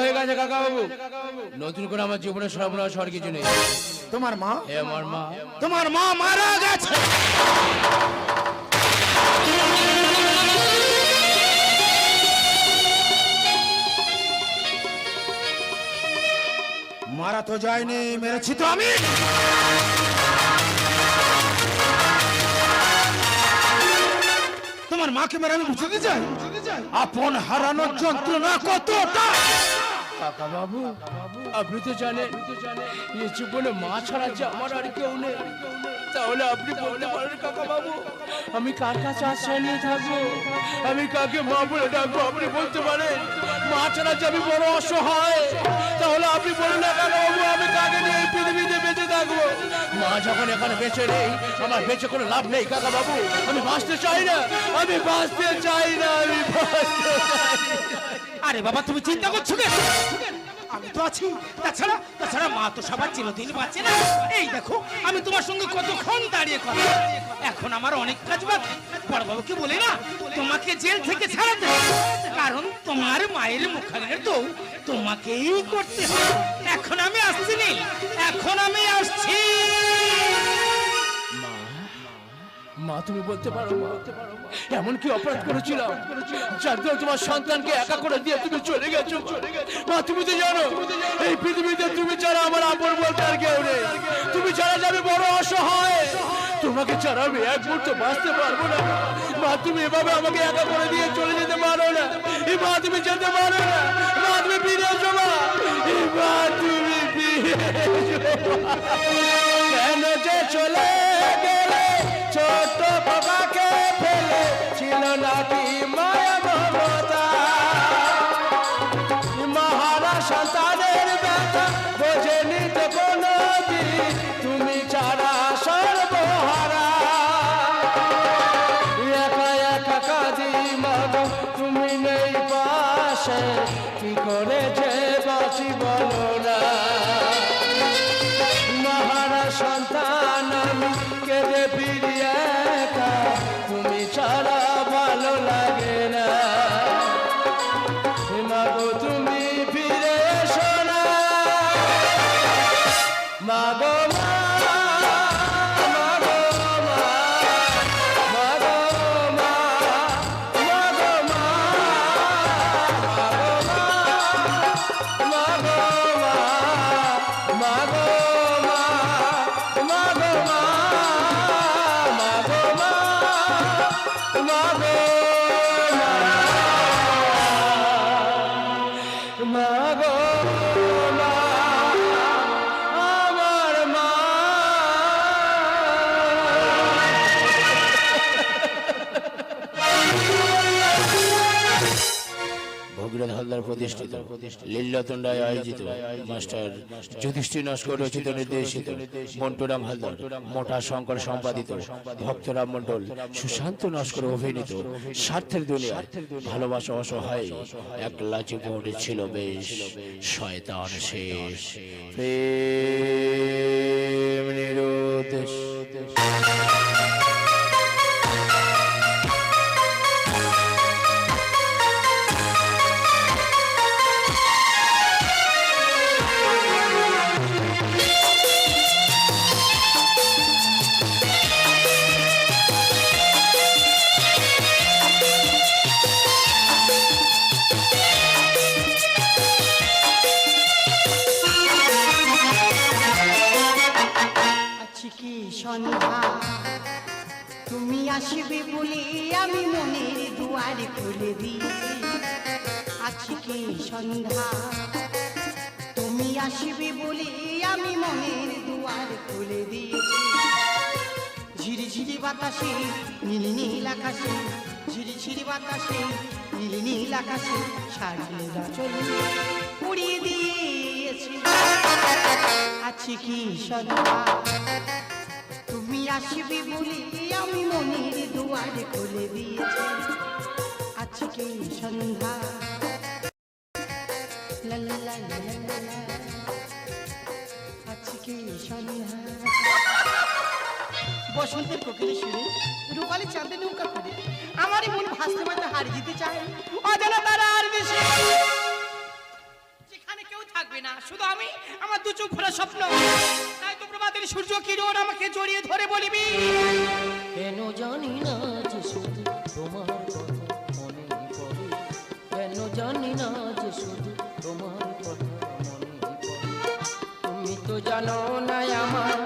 হয়ে গেছে কাকা বাবু। নতুন করে আমার জীবনে সর্বনাশ হওয়ার কিছু নেই। তোমার মা? হে আমার মা। তোমার মা মারা গেছে। মারা তো যায়নি মেরেছি তো আমি। তোমার মাকে মেরে আমি বুঝতে চাই আপন হারানোর যন্ত্রণা কতটা? কাকা বাবু আপনি তো জানেন জীবনে মা ছাড়া যে আমার আর কেউ নেই। তাহলে আপনি বলতে পারেন কাকা বাবু আমি কার কাছে নিয়ে থাকব? আমি কাকে মা বলে ডাকবো, আপনি বলতে পারেন? মা ছাড়া যে বড় অসহায়, তাহলে আপনি বলুন না কাকা বাবু আমি কাকে নিয়ে এই পৃথিবীতে বেঁচে থাকব? মা যখন এখানে বেঁচে নেই, আমার বেঁচে কোনো লাভ নেই কাকা বাবু আমি বাঁচতে চাই না, আমি বাঁচতে চাই না, আমি বাঁচতে আরে বাবা, তুমি চিন্তা করছ কেন? আমি তো আছি, তাছাড়া তাছাড়া মা তো সবার চিরদিন বাঁচে না। এই দেখো, আমি তোমার সঙ্গে কতক্ষণ দাঁড়িয়ে কথা এখন আমার অনেক কাজ বাকি। বড়বাবুকে বলে না, তোমাকে জেল থেকে ছাড়াতে কারণ তোমার মায়ের মুখাগ্নের তো তোমাকেই করতে হবে। এখন আমি আসছি এখন আমি আসছি। মা, তুমি বলতে পারো এমন কি অপরাধ করেছিলাম, যার তোমার সন্তানকে একা করে দিয়ে তুমি চলে গেছো। মা, তুমি তো জানো, এই পৃথিবীতে তুমি ছাড়া আমার আপন বলতে আর কেউ নেই। তুমি ছাড়া যাবে বড় অসহায়, তোমাকে ছাড়া আমি এক মুহূর্ত বাঁচতে পারব না। মা, তুমি এভাবে আমাকে একা করে দিয়ে চলে যেতে পারো না। এই মা, তুমি যেতে পারো না। মা, তুমি ফিরে এসো মা। এই মা, তুমি ফিরে কেন যে চলে গেলে ছোট বাবাকে ফেলে ছিল নাকি মায়া মমতা। মহারা সন্তানের ব্যথা বোঝেনি তো কোনো তুমি ছাড়া সর্বহারা। একা একা কাঁদি মাগো, তুমি নেই পাশে, কি করে লীল্লাতন্ডায় আয়োজিত মাস্টার যুধিষ্ঠির নস্কর রচিত নির্দেশিত মন্টুরাম হালদার মোটা শঙ্কর সম্পাদিত ভক্তরাম মন্ডল সুশান্ত নস্কর অভিনীত স্বার্থের দুনিয়া ভালোবাসা অসহায় এক লাচি ছিল বেশ। শয়তান শেষ। বাতাসে নীল নীল আকাশে ঝিরি ঝিরি বাতাসে, নীল আকাশে চল উড়িয়ে দিয়েছি। আছে কি সন্ধ্যা তুমি আসবে বলে আমি মনের দুয়ার খুলে দিয়েছি। আছে কি সন্ধ্যা? লা লা লা লা। কি সন্ধ্যা? বসন্তের কোকিলে শুনে রূপালি চাঁদে নৌকা করে আমারই মন ভাসতে ভাসতে হারিয়ে যেতে চায়। অজানা তারা আর বেশি যেখানে কেউ থাকবে না, শুধু আমি, আমার দু চোখ ভরা স্বপ্ন। তাই তো প্রভাতের সূর্য কিরণ আমাকে জড়িয়ে ধরে বলিবি। কেন জানি না যে শুধু তোমার কথা মনে পড়ে। কেন জানি না যে শুধু তোমার কথা মনে পড়ে। তুমি তো জানো না আমার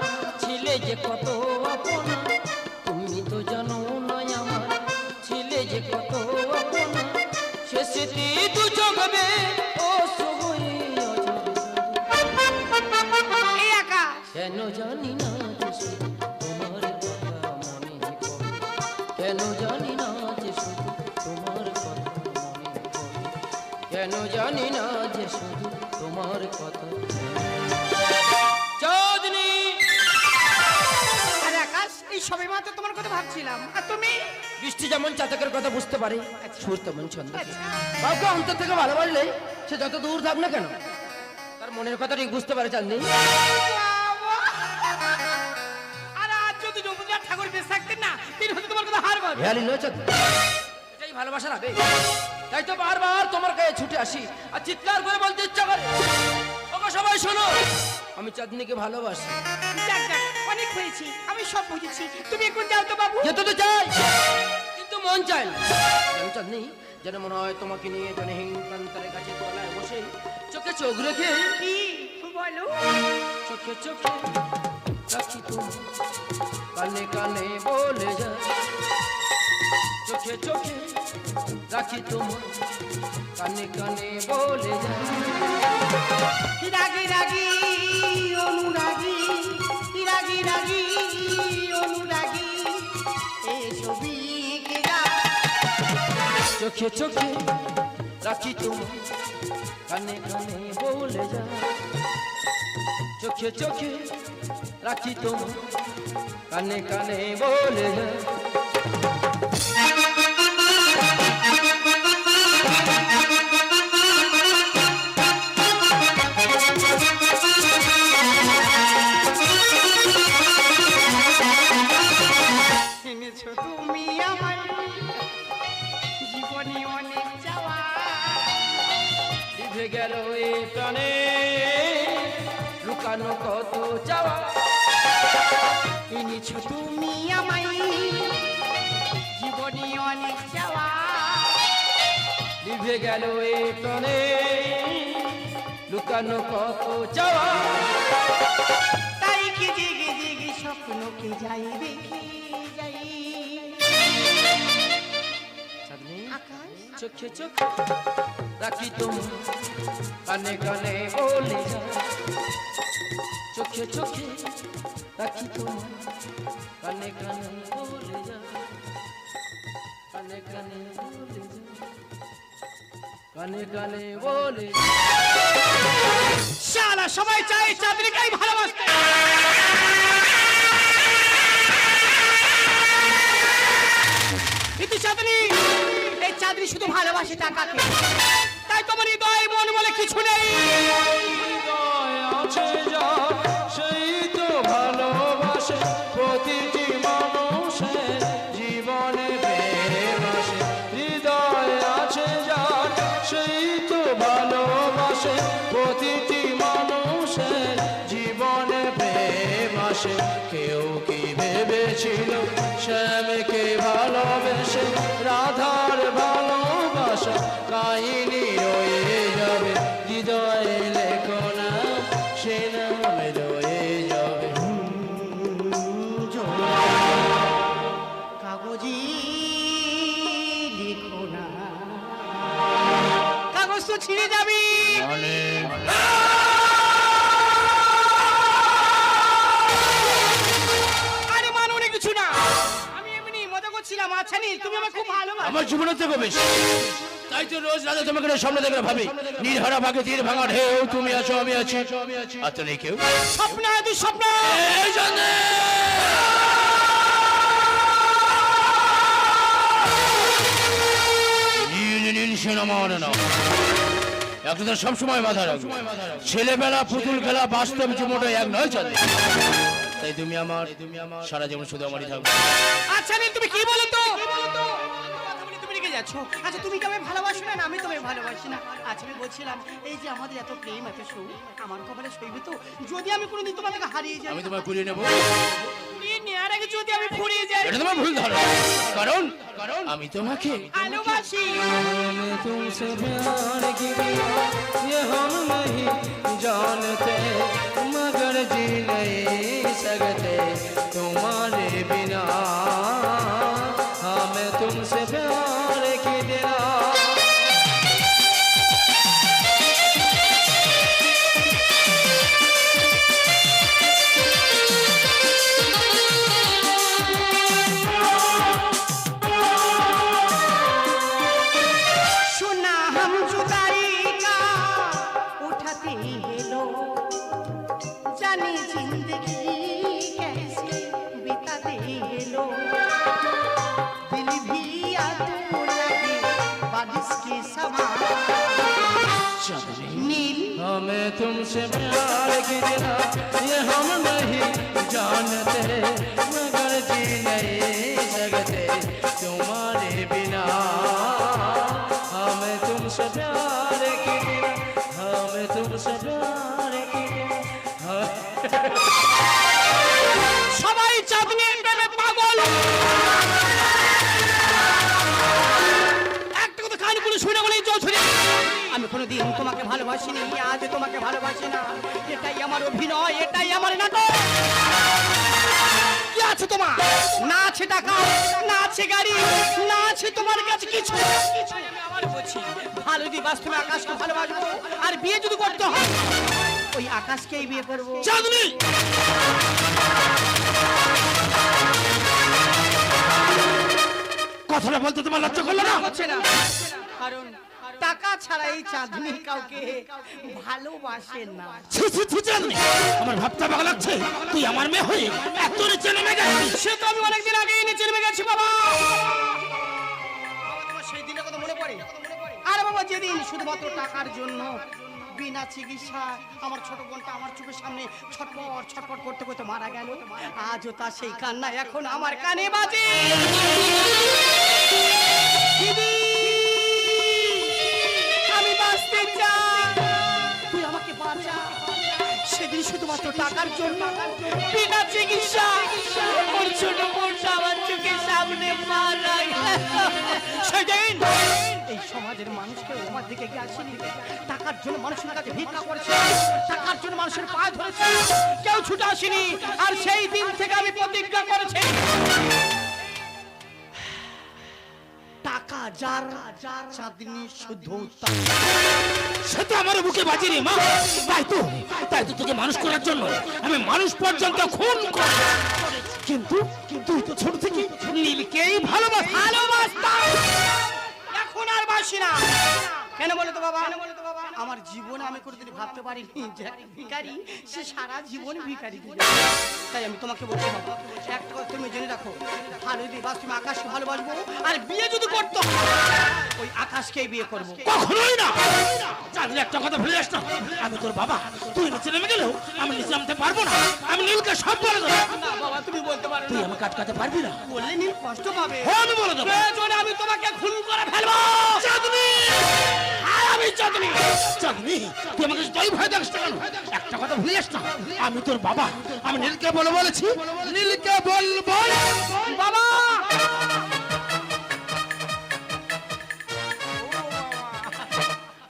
ছিলে যে কত আপনা। তুমি তো জানো না আমার ছিলে যে কত আপনা। সে স্মৃতি দু চোখবে ও সবই কেন জানি না তোমার কথা মনে কেন জানি না যে শুধু তোমার কথা মনে কেন জানি না যে শুধু তোমার কথা সবে মাত্র তোমার কথা ভাবছিলাম। আর তুমি? বৃষ্টি যেমন চাতকের কথা বুঝতে পারে সুর তেমন ছন্দ। কাউকে অন্তর থেকে ভালোবাসলে সে যত দূর থাক না কেন তার মনের কথা ঠিক বুঝতে পারে চাঁদনি। আর আজ যদি রবীন্দ্রনাথ ঠাকুর থাকতেন না তিনি হয়তো তোমার কথা হার পাবে হেয়ালি নয় চাঁদনি। এটাই ভালোবাসার আবেগ তাই তো বারবার তোমার গায়ে ছুটে আসি আর চিৎকার করে বলতে ইচ্ছা করে। সবাই শোনো আমি চাঁদনিকে ভালোবাসি। হয়েছি আমি সব বুঝেছি। তুমি এখন যাও তো বাবু। যেতে তো চাই। কিন্তু মন চাই না। যেন চাঁদনি যেন মনে হয় তোমাকে নিয়ে জনহীন প্রান্তরের কাছে তলায় বসে চোখে চোখ রেখে কি? বলো। চোখে চোখে রাখি তুমি কানে কানে বলে যা চোখে চোখে রাখি তোমার কানে কানে বলে যা রাগি রাগি অনুরাগী। চোখে চোখে রাখি তুমি, কানে কানে বলে যা। চোখে চোখে রাখি তুমি, কানে কানে বলে যা। লিভে গেল প্রাণে লুকানো কত চাওয়া। তাই কি জেগে জেগে স্বপ্নকে যাই দেখি যাই। চোখে চোখে রাখি তুমি কানে কানে বলে চোখে চোখে রাখি তুমি কানে কানে বলে যা। কানে কানে বলে যা। কানে কানে বলে। শালা, সবাই চায় চাঁদনিকাই ভালোবাসতে। কিন্তু চাঁদনি, এই চাঁদনি শুধু ভালোবাসে টাকাকে। তাই তোমার হৃদয় মন বলে কিছু নেই। আমার জীবনের থেকে বেশি। তাই তো রোজ রাতে তোমাকে সামনে দেখলে ভাবি। নির্হারা ভাগে তীর ভাঙা ঢেউ তুমি আছো আমি আছি। আর তো নেই কেউ। স্বপ্ন তুই স্বপ্ন। এই জানে নীল নীল সিনেমার নাম একটা সবসময় মাথা রাখবে। ছেলেবেলা পুতুল খেলা বাস্তব জীবনটা এক নয় চলে। তাই তুমি আমার তুমি আমার সারা জীবন শুধু আমারই থাকবে। আচ্ছা তুমি কি বলো তো? কথা বলে তুমি রেগে যাচ্ছ আচ্ছা তুমি কি আমায় ভালোবাসো না না আমি তোমায় ভালোবাসি না আচ্ছা আমি বলছিলাম এই যে আমাদের এত প্রেম এত সৌ আমার কপালে সইবে তো যদি আমি কোনোদিন তোমার থেকে হারিয়ে যাই আমি তোমায় কুড়িয়ে নেবো কুড়িয়ে নেওয়ার আগে যদি আমি ফুরিয়ে যাই এটা তোমার ভুল ধারণা কারণ কারণ আমি তোমাকে ভালোবাসি हमें तुमसे प्यार किया ये हम नहीं जानते मगर जी नहीं सकते तुम्हारे हमें तुमसे प्यार की दिला ये हम नहीं जानते मगर जी नहीं सकते तुम्हारे बिना हमें तुमसे प्यार की दिला हमें तुमसे प्यार की दिला সবাই চাঁদনি প্রেমে পাগল একটা কথা কানে বলে শুনে বলে চৌধুরী আমি কোনোদিন তোমাকে ভালোবাসিনি আজ তোমাকে ভালোবাসি না। এটাই আমার অভিনয় এটাই আমার নাটক। কি আছে তোমার? না আছে টাকা না আছে গাড়ি না আছে তোমার কাছে কিছু। ভালো যদি বাস্তবে আকাশকে ভালোবাসবো। আর বিয়ে যদি করতে হয় ওই আকাশকেই বিয়ে করব। চাঁদনি! কথাটা বলতে তোমার লজ্জা করল না? হচ্ছে না। কারণ টাকা ছাড়া এই চাঁদনি কাউকে ভালোবাসে না। ছি ছি ছি চাঁদনি আমার ভাবতে ভালো লাগছে তুই আমার মেয়ে হয়ে এত নিচে নেমে গেছিস। সে তো আমি অনেকদিন আগেই নিচে নেমে গেছি বাবা। সেই দিনের কথা মনে পড়ে? আরে বাবা যেদিন শুধুমাত্র টাকার জন্য বিনা চিকিৎসা আমার ছোট বোনটা আমার চোখের সামনে ছটপট ছটপট করতে করতে মারা গেল। আজও তার সেই কান্না এখন আমার কানে বাজে। দিদি সেদিন শুধুমাত্র টাকার জন্য। বিনা চিকিৎসা। ওর ছোট বোনটা আমার চোখের সামনে মারা। সেদিন এই সমাজের মানুষকে আমার দিকে গিয়ে আসেনি। টাকার জন্য মানুষের কাছে ভিক্ষা করেছে। টাকার জন্য মানুষের পা ধরেছে। কেউ ছুটে আসেনি। আর সেই দিন থেকে আমি প্রতিজ্ঞা করেছি। টাকা যার চাঁদনি শুধু সে তো আমার বুকে বাজে রে মা। তাই তো তাই তো তোকে মানুষ করার জন্য আমি মানুষ পর্যন্ত খুন করি কিন্তু তুই তো ছোট থেকে নীলকেই ভালোবাস। ভালোবাসতাম। এখন আর বাসি না। কেন বলো তো বাবা? আমার জীবনে আমি কোনোদিন ভাবতে পারিনি যে ভিখারি সে সারা জীবন ভিখারি দিবে। তাই আমি তোমাকে বলছি বাবা একটা কথা তুমি জেনে রাখো ভালো যদি বাস তুমি আকাশকে ভালোবাসবো আর বিয়ে যদি করতে ওই আকাশকেই বিয়ে করব। কখনোই না। চাঁদনি একটা কথা ভুলে যাস না। আমি তোর বাবা তুই নিচে নেমে গেলেও আমি নিচে নামতে পারব না। আমি নীলকে সব বলে দেবো। না বাবা তুমি বলতে পারো তুই আমাকে আটকাতে পারবি না। বললে নীল কষ্ট পাবে। হ্যাঁ আমি বলে দেবো। আমি তোমাকে খুন করে ফেলব। চাঁদনি! আমি চাঁদনি চাঁদনি, তুই আমাকে তাই ভয় দেখিস না কেন? একটা কথা ভুলে যাস না। আমি তোর বাবা। আমি নীলকে বলে বলেছি। নীলকে বলব। বাবা!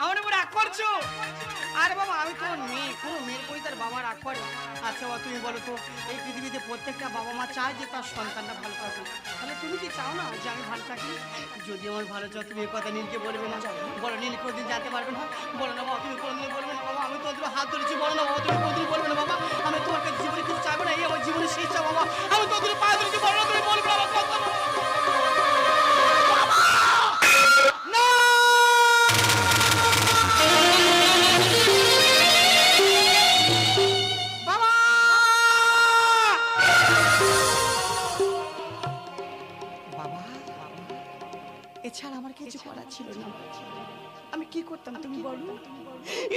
আমার উপর রাগ করছ? আরে বাবা, আমি তো মেয়ে কোনো বাবা রাগ করে আচ্ছা বাবা, তুমি বলো তো, এই পৃথিবীতে প্রত্যেকটা বাবা মা চায় যে তার সন্তানটা ভালো থাকুক। তাহলে তুমি কি চাও না যে আমি ভালো থাকি? যদি আমার ভালো চাও, তুমি এই কথা নীলকে বলবে না। বলো, নীল কোনদিন জানতে পারবে না? বলো না বাবা, তুমি কোনদিন বলবে না বাবা, আমি তো তোমার হাত ধরেছি। বলো না বাবা, তুমি কোনদিন বলবে না বাবা, আমি তোমার কাছে জীবনে কিছু চাইব না, এই আমার জীবনের শেষ চাও বাবা। আমি তো তুমি পা ধরেছি। বলো না তুমি বলবে না আমার এছাড়া আমার কিছু করার ছিল না। আমি কি করতাম তুমি বলো?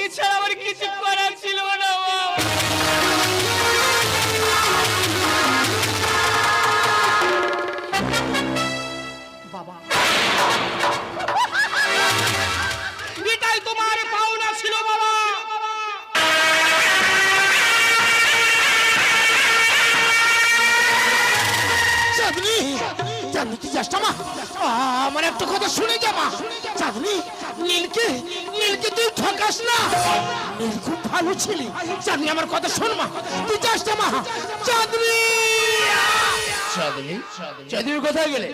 এছাড়া আমার কিছু করার ছিল না। বাবা। এটাই তোমার পাওনা ছিল বাবা। চাঁদনি! চাঁদনি আমার একটা কথা শুনে যা, মা। চাঁদনি, নীলকে নীলকে তুই ঠকাস না। নীল খুব ভালো ছিলি। চাঁদনি, আমার কথা শোন, মা। তুই যাস মা চাঁদনি! কোথায় গেলে?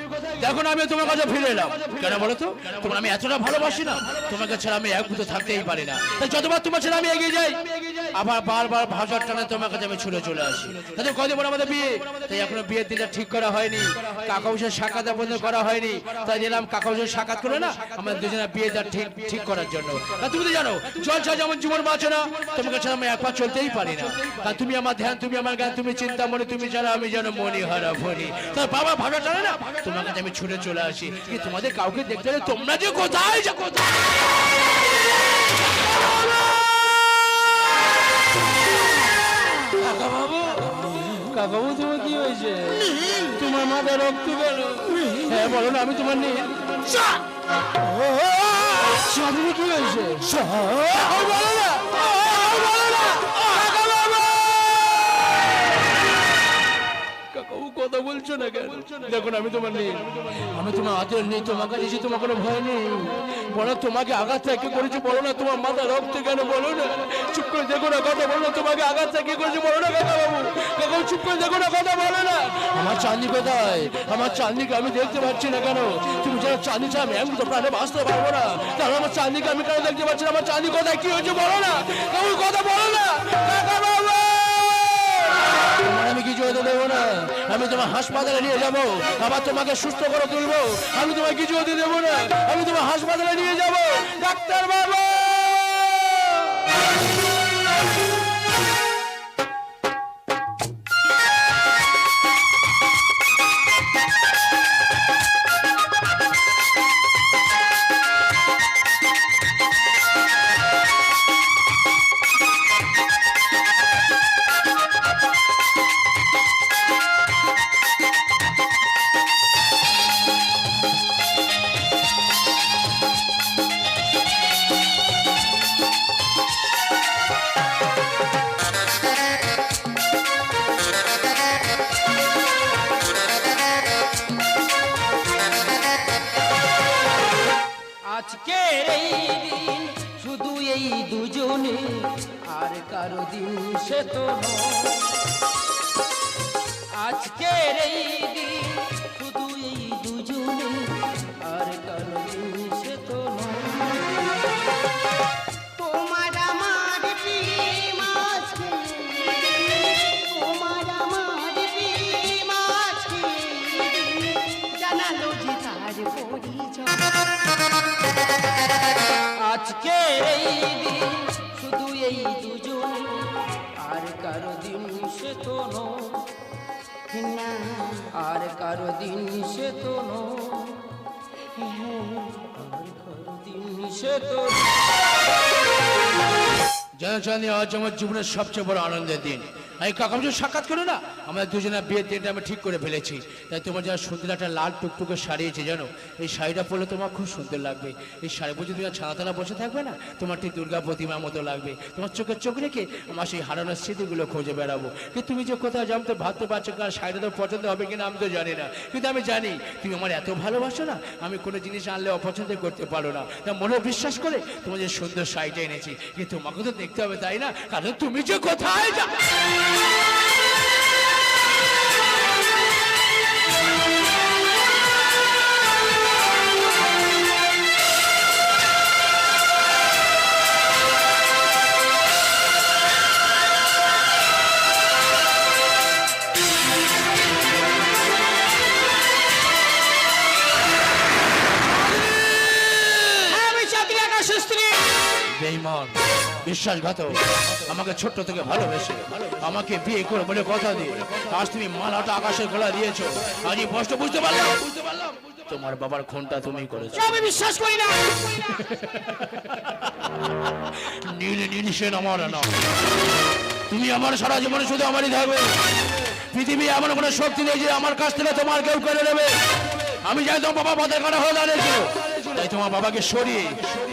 আমি তোমার কাছে ফিরে এলাম। কেন বলো তো? তোমার আমি এতটা ভালোবাসি না। তোমাকে ছাড়া আমি এক মুহূর্ত থাকতেই পারি না। তাই যতবার তোমার ছেলে আমি এগিয়ে যাই আবার বারবার ভাষার টানে তোমার কাছে আমি ছুটে চলে আসি। তাদের কদিন পর আমাদের বিয়ে। তাই এখনও বিয়ের দিনটা ঠিক করা হয়নি। কাকা উষের সাক্ষাৎ পর্যন্ত করা হয়নি। তাই দিলাম কাকা উষের সাক্ষাৎ করে না। আমাদের দুজনের বিয়েটা ঠিক ঠিক করার জন্য। তুমি তো জানো জলসা যেমন জীবন বাঁচে না, তোমাকে ছাড়া আমি একবার চলতেই পারি না। আর তুমি আমার ধ্যান, তুমি আমার জ্ঞান, তুমি চিন্তা মনে, তুমি ছাড়া আমি যেন মনি হারা ভনি তার বাবা ভালো টানে না তোমার কাছে আমি ছুটে চলে আসি। কি তোমাদের কাউকে দেখতে তোমরা যে কোথায় যে কোথায়? কাকা বাবু কাকা বাবু তোমার কি হয়েছে? তোমার মাথা রক্ত গেল। হ্যাঁ বলো না আমি তোমার নেই কি হয়েছে? বলো না। কথা বলছো না কেন? দেখুন, আমি তোমার নেই আমি তোমার আদর নেই তোমার কোনো ভয় নেই। বলো, তোমাকে করেছি বলো না, তোমার মাথা রক্ত কেন বলো না? চুপ করে দেখো না কথা বলো না, তোমাকে করেছি বলো না বাবু? চুপ করে দেখো না কথা বলো না। আমার চাঁদনি কোথায়? আমার চাঁদনিকে আমি দেখতে পাচ্ছি না কেন? তুমি যারা চাঁদনি ছাড়া আমি তো প্রাণে বাঁচতে পারব না। তাহলে আমার চাঁদনিকে আমি কেন দেখতে পাচ্ছি না? আমার চাঁদনি কোথায়? কি হয়েছে বলো না? কাকু কথা বলো না। কাকা বাবু! হতে দেবো না। আমি তোমার হাসপাতালে নিয়ে যাব। আবার তোমাকে সুস্থ করে তুলবো। আমি তোমার কিছু হতে দেবো না। আমি তোমার হাসপাতালে নিয়ে যাব। ডাক্তার বাবু আজকের এই দিন? শুধু এই দুজনে। আর কারও দিন সে আর কারও দিন সে তো আর কারও দিন সে তো জানো চাঁদনি আজ আমার জীবনের সবচেয়ে বড় আনন্দের দিন। আমি কাকামুজুর সাক্ষাৎ করো না আমাদের দুজনের বিয়ের দিনটা আমি ঠিক করে ফেলেছি। তাই তোমার যারা সুন্দর একটা লাল টুকটুকে শাড়িয়েছে জানো? এই শাড়িটা পরলে তোমার খুব সুন্দর লাগবে। এই শাড়ি পরে তুমি ছানাতলা বসে থাকবে না, তোমার ঠিক দুর্গা প্রতিমার মতো লাগবে। তোমার চোখের চোখ রেখে আমার সেই হারানোর স্মৃতিগুলো খুঁজে বেড়াবো। কিন্তু তুমি যে কোথাও যাও তো ভাবতে পারছ কারণ শাড়িটা তো পছন্দ হবে কিনা, আমি তো জানি না। কিন্তু আমি জানি, তুমি আমার এত ভালোবাসো না, আমি কোনো জিনিস আনলে অপছন্দ করতে পারো না। তা মনে বিশ্বাস করে তোমার যে সুন্দর শাড়িটা এনেছি, কিন্তু তোমাকে তো দেখতে হবে তাই না? কারণ তুমি যে কোথায় যা বিশ্বাসঘাতক। আমাকে ছোট্ট থেকে ভালোবেসে আমাকে বিয়ে করে বলে কথা দিয়ে আজ তুমি মালাটা আকাশের গলা দিয়েছ। স্পষ্ট বুঝতে পারলাম বুঝতে পারলাম? তোমার বাবার খুনটা তুমি করেছ। আমি বিশ্বাস করি না। নীল নীল সেন আমার না। তুমি আমার সারা জীবনে শুধু আমারই থাকবে। পৃথিবী এমন কোনো শক্তি নেই যে আমার কাছ থেকে তোমার কেউ কেড়ে নেবে। আমি জানি তোমার বাবা পথের কাটা হয়ে দাঁড়িয়েছিল। তাই তোমার বাবাকে সরিয়ে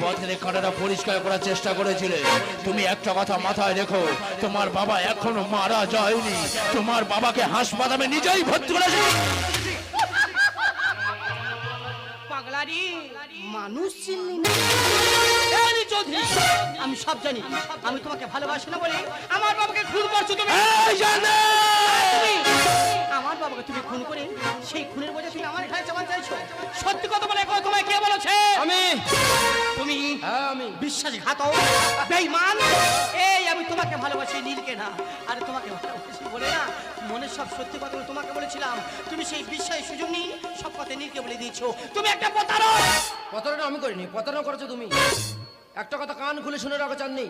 পথের কাঁটাটা পরিষ্কার করার চেষ্টা করেছিলে। তুমি একটা কথা মাথায় রেখো, তোমার বাবা এখনও মারা যায়নি। তোমার বাবাকে হাসপাতালে নিজেই ভর্তি করেছে। মানুষ চিনলি না চৌধুরী। আমি সব জানি। আমি তোমাকে ভালোবাসি না বলে আমার বাবাকে খুন করছ তুমি। আমার বাবাকে তুমি খুন করে সেই খুনের বোঝা তুমি আমার ঘাড়ে চাপান চাইছো? সত্যি কথা বলে তোমায় কে বলেছে? আমি। তুমি হ্যাঁ আমি। বিশ্বাসঘাতক বেঈমান। এই আমি তোমাকে ভালোবাসি নীলকে না। আর তোমাকে ভালোবাসি বলে না। মনের সব সত্যি কথা তোমাকে বলেছিলাম। তুমি সেই বিশ্বাস সুযোগ নিয়ে সব কথা নীলকে বলে দিয়েছ। তুমি একটা প্রতারক! প্রতারণা আমি করিনি প্রতারণা করেছ তুমি। একটা কথা কান খুলে শুনে রাখো চাননি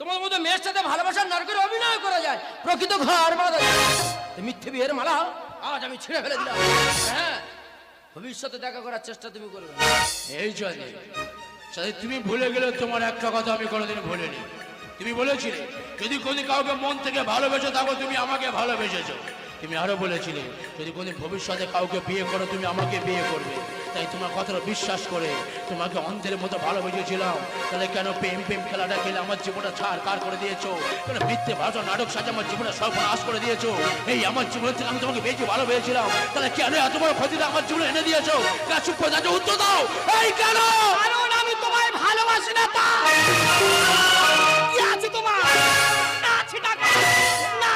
তোমার মতো মেয়ের সাথে ভালোবাসার নারকের অভিনয় করা যায়, প্রকৃত ঘর মিথ্যে বিয়ের মালা আজ আমি ছিঁড়ে ফেলে দিলাম। হ্যাঁ ভবিষ্যতে দেখা করার চেষ্টা তুমি করবে। এই জন্য সাথে তুমি ভুলে গেলে তোমার একটা কথা আমি কোনোদিন ভুলিনি। তুমি বলেছিলে, যদি কোনো কাউকে মন থেকে ভালোবেসে থাকো, তুমি আমাকে ভালোবেসেছো। তুমি আরও বলেছিলে, যদি কোনো ভবিষ্যতে কাউকে বিয়ে করো, তুমি আমাকে বিয়ে করবে। তাই তোমার কথাটা বিশ্বাস করে তোমাকে অন্ধের মতো ভালোবেসেছিলাম। তাহলে কেন প্রেম প্রেম খেলাটা খেলে আমার জীবনটা ছাড় কার করে দিয়েছ? কেন মিথ্যে ভাষা নাটক সাজে আমার জীবনে সর্বনাশ করে দিয়েছ? এই আমার জীবন থেকে আমি তোমাকে বেশি ভালোবেসেছিলাম। তাহলে কেন এত বড় ক্ষতিটা আমার জীবনে এনে দিয়েছ? চুপ করে যাচ্ছ? উত্তর দাও। এই কেন? কারণ আমি তোমায় ভালোবাসি না তা। আছে তোমার? টাকা, না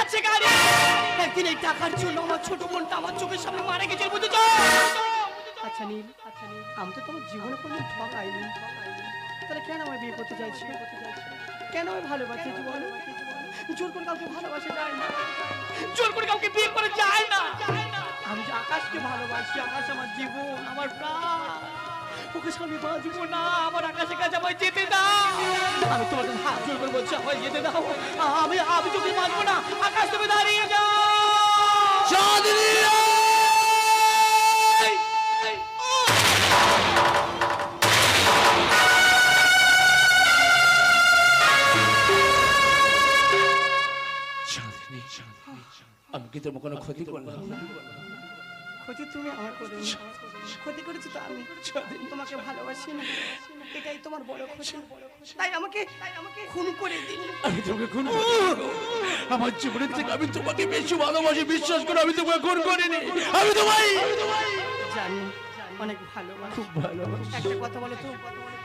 একদিন এই টাকার জন্য আমার ছোট বোনটা আমার চোখের সামনে মারা গেছে, বুঝেছ? আচ্ছা নীল আচ্ছা আমি তো তোমার জীবনে কোনো ঠকাইনি তাহলে কেন আমায় বিয়ে করতে চাইছি? কেন আমি ভালোবাসি বলো। জোর করে কাউকে ভালোবাসা যায় না। জোর করে কাউকে বিয়ে করে যায় না। আমি যে আকাশকে ভালোবাসি, আকাশ আমার জীবন, আমার প্রাণ। ওকে স্বামী বাঁচব না, আমার আকাশের কাছে আমায় যেতে দাও। আমি তোমাকে হাত জোর করে বলছি, আমায় যেতে দাও। আমি আমি তোকে বাঁচবো না। আকাশ, তুমি দাঁড়িয়ে যাও। চাঁদনি আমি কি তোমার কোনো ক্ষতি করলাম? ক্ষতি তুমি আমার করে ক্ষতি করেছি তো আমি। তোমাকে ভালোবাসি না। এটাই তোমার বড় ক্ষতি। তাই আমাকে তাই আমাকে খুন করে দিন। আমি তোমাকে খুন আমার জীবনের থেকে আমি তোমাকে বেশি ভালোবাসি বিশ্বাস করে আমি তোমাকে খুন করিনি। আমি তোমায় জানি অনেক ভালোবাসি। খুব ভালোবাসি। একটা কথা বলো তো।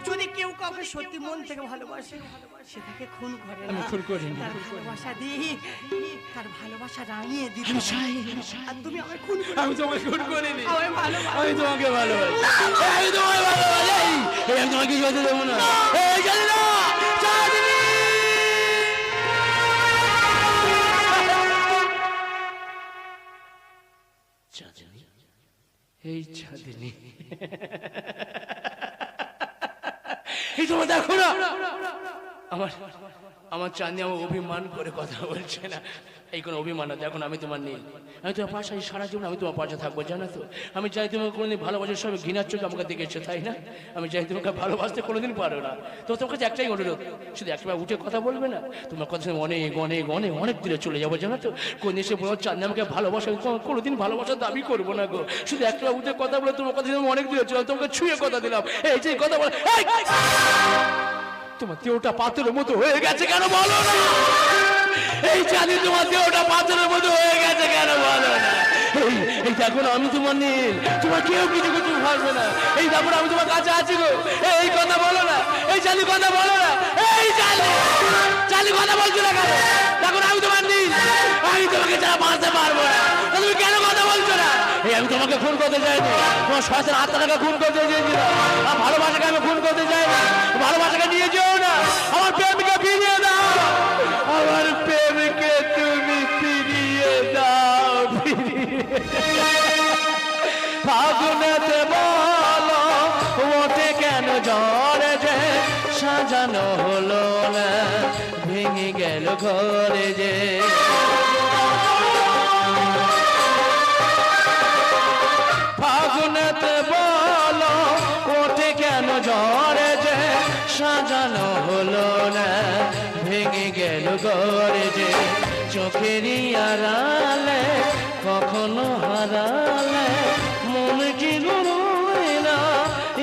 যদি কেউ কাউকে সত্যি মন থেকে ভালোবাসে সে তাকে খুন করে না। আমি খুন করিনি। তার ভালোবাসা দিই তার ভালোবাসা রাঙিয়ে আমি আর তুমি খুন করে আমি তোমাকে খুন করিনি আমায় ভালোবাসো। আমি তোমাকে ভালোবাসি। আমি তোমাকে ভালোবাসি। এই আমি তোমাকে কিছু দেবো না। এই জানি না। এই চাঁদনি। দেখো না। আমার আমার চাঁদনি আমার অভিমান করে কথা বলছে না। এই কোনো অভিমান না, দেখুন আমি তোমার নেই আমি তোমার পাশে সারা জীবন আমি তোমার পাশে থাকব, জানো তো? আমি চাই তোমাকে কোনোদিন ভালোবাসার সবাই ঘৃণার চোখে আমাকে দেখেছ, তাই না? আমি চাই তোমাকে ভালোবাসতে কোনোদিন পারো না। তো তোমার কাছে একটাই অনুরোধ, শুধু একবার উঠে কথা বলবে না? তোমার কথা অনেক অনেক অনেক অনেক দূরে চলে যাব, জানো তো? কোন এসে বলো চাঁদনি আমাকে ভালোবাসা তোমাকে কোনোদিন ভালোবাসার দাবি করব না গো। শুধু একবার উঠে কথা বলে তোমার কথা অনেক দূরে চলে তোমাকে ছুঁয়ে কথা দিলাম। এই যে কথা বলে! তোমার দেহটা পাথরের মতো হয়ে গেছে কেন বলো না? এই জানি তোমার দেহটা পাথরের মতো হয়ে গেছে কেন বলো না? এই এই দেখো আমি তোমার নীল। তোমার কেউ কিছু কিছু পারবে না। এই দেখো আমি তোমার কাছে আছি গো। এই কথা বলো না। এই চালি কথা বলো না। এই চালি চালি কথা বলছো না কেন? দেখো আমি তোমার নীল। আমি তোমাকে ছাড়া বাঁচতে পারব না তা তুমি কেন কথা বলছো না এই আমি তোমাকে খুন করতে চাইনি। তোমার শয়তান আত্মাটাকে খুন করতে চেয়েছিলাম আর ভালোবাসাকে আমি খুন করতে চাইনি। ভালোবাসাকে নিয়ে যেও না। আমার প্রেমকে ফিরিয়ে দাও। আমার প্রেমকে তুমি ফিরিয়ে দাও। ফাগুনেতে বলো ওঠে কেন ঝড়ে যে সাজানো হলো না? ভেঙে গেল ঘরে যে চোখেরই আড়ালে কখনো হারালে মন কি গড়ায় না,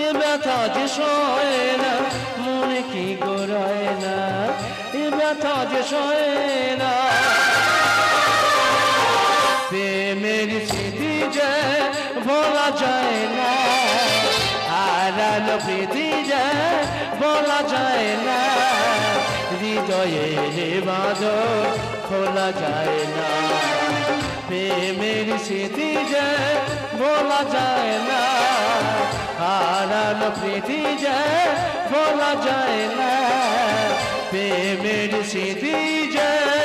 এ ব্যথা যে সয় না, মনে কি গড়ায় না, এ ব্যথা যে সয় না। প্রেমের স্মৃতি যে বলা যায় না হারালো প্রীতি যে বলা যায় না, হৃদয়ে বাঁধ খোলা যায় না। প্রেমের স্মৃতি যে বলা যায় না। হারাল প্রীতি যে বলা যায় না। প্রেমের স্মৃতি যে